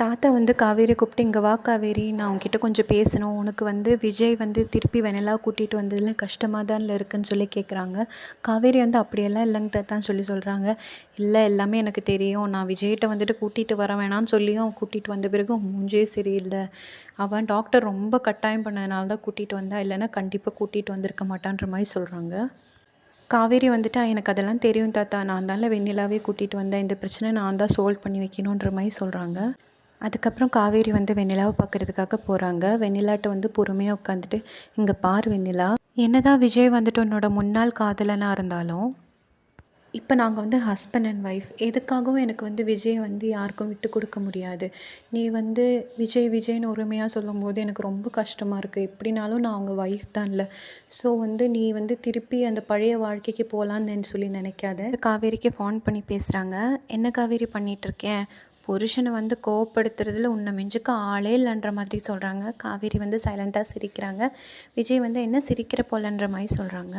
தாத்தா வந்து காவேரி கூப்பிட்டு இங்கே வா காவேரி நான் உன்கிட்ட கொஞ்சம் பேசணும். உனக்கு வந்து விஜய் வந்து திருப்பி வெண்ணிலா கூட்டிகிட்டு வந்ததில் கஷ்டமாக தான்ல இருக்குன்னு சொல்லி கேட்குறாங்க காவேரி வந்து அப்படியெல்லாம் இல்லைங்க தாத்தான்னு சொல்லி சொல்கிறாங்க இல்லை எல்லாமே எனக்கு தெரியும். நான் விஜய்கிட்ட வந்துட்டு கூட்டிகிட்டு வர வேணாம்னு சொல்லியும் கூட்டிகிட்டு வந்த பிறகு மூஞ்சே சரியில்லை. அவன் டாக்டர் ரொம்ப கட்டாயம் பண்ணதுனால தான் கூட்டிகிட்டு வந்தா. இல்லைன்னா கண்டிப்பாக கூட்டிகிட்டு வந்திருக்க மாட்டான்ற மாதிரி சொல்கிறாங்க காவேரி வந்துட்டு எனக்கு அதெல்லாம் தெரியும் தாத்தா. நான் தானே வெண்ணிலாவே கூட்டிகிட்டு வந்தேன். இந்த பிரச்சனை நான் தான் சால்வ் பண்ணி வைக்கணுன்ற மாதிரி சொல்கிறாங்க அதுக்கப்புறம் காவேரி வந்து வெண்ணிலாவை பார்க்குறதுக்காக போகிறாங்க வெண்ணிலாட்ட வந்து பொறுமையாக உட்காந்துட்டு இங்கே பார் வெண்ணிலா என்னதான் விஜய் வந்துட்டு உன்னோட முன்னாள் காதலனாக இருந்தாலும் இப்போ நாங்கள் வந்து ஹஸ்பண்ட் அண்ட் ஒய்ஃப் எதுக்காகவும் எனக்கு வந்து விஜய் வந்து யாருக்கும் விட்டு கொடுக்க முடியாது. நீ வந்து விஜய் விஜய்னு உரிமையாக சொல்லும்போது எனக்கு ரொம்ப கஷ்டமாக இருக்குது எப்படினாலும் நான் அவங்க ஒய்ஃப் தான் இல்லை. ஸோ வந்து நீ வந்து திருப்பி அந்த பழைய வாழ்க்கைக்கு போகலான்னு சொல்லி நினைக்காத. காவேரிக்கு ஃபோன் பண்ணி பேசுகிறாங்க என்ன காவேரி பண்ணிகிட்ருக்கேன் புருஷனை வந்து கோவப்படுத்துறதுல உன்னை மிஞ்சுக்க ஆளே இல்லைன்ற மாதிரி சொல்கிறாங்க காவேரி வந்து சைலண்ட்டாக சிரிக்கிறாங்க. விஜய் வந்து என்ன சிரிக்கிற போலன்ற மாதிரி சொல்கிறாங்க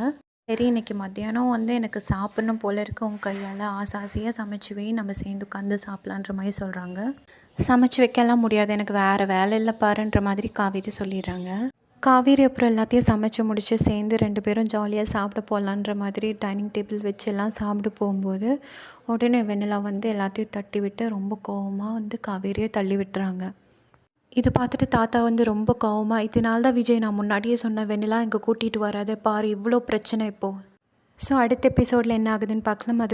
சரி இன்னைக்கு மத்தியானம் வந்து எனக்கு சாப்பிட்ணும் போல இருக்கு. உன் கையால் ஆசை ஆசையாக சமைச்சு வை. நம்ம சேர்ந்து உட்காந்து சாப்பிட்லான்ற மாதிரி சொல்கிறாங்க சமைச்சு வைக்கலாம் முடியாது. எனக்கு வேறு வேலை இல்லை பாருன்ற மாதிரி காவேரி சொல்லிடுறாங்க. காவேரி அப்புறம் எல்லாத்தையும் சமைச்சு முடிச்சு சேர்ந்து ரெண்டு பேரும் ஜாலியாக சாப்பிட போகலான்ற மாதிரி டைனிங் டேபிள் வச்சு எல்லாம் சாப்பிட போகும்போது உடனே வெண்ணிலா வந்து எல்லாத்தையும் தட்டி விட்டு ரொம்ப கோவமாக வந்து காவேரியை தள்ளி விட்டுறாங்க. இது பார்த்துட்டு தாத்தா வந்து ரொம்ப கோவமாக இதனால தான் விஜய் நான் முன்னாடியே சொன்னேன் வெண்ணிலா இங்கே கூட்டிகிட்டு வராது பாரு இவ்வளோ பிரச்சனை இப்போது ஸோ அடுத்த எபிசோடில் என்ன ஆகுதுன்னு பார்க்கலாம். அது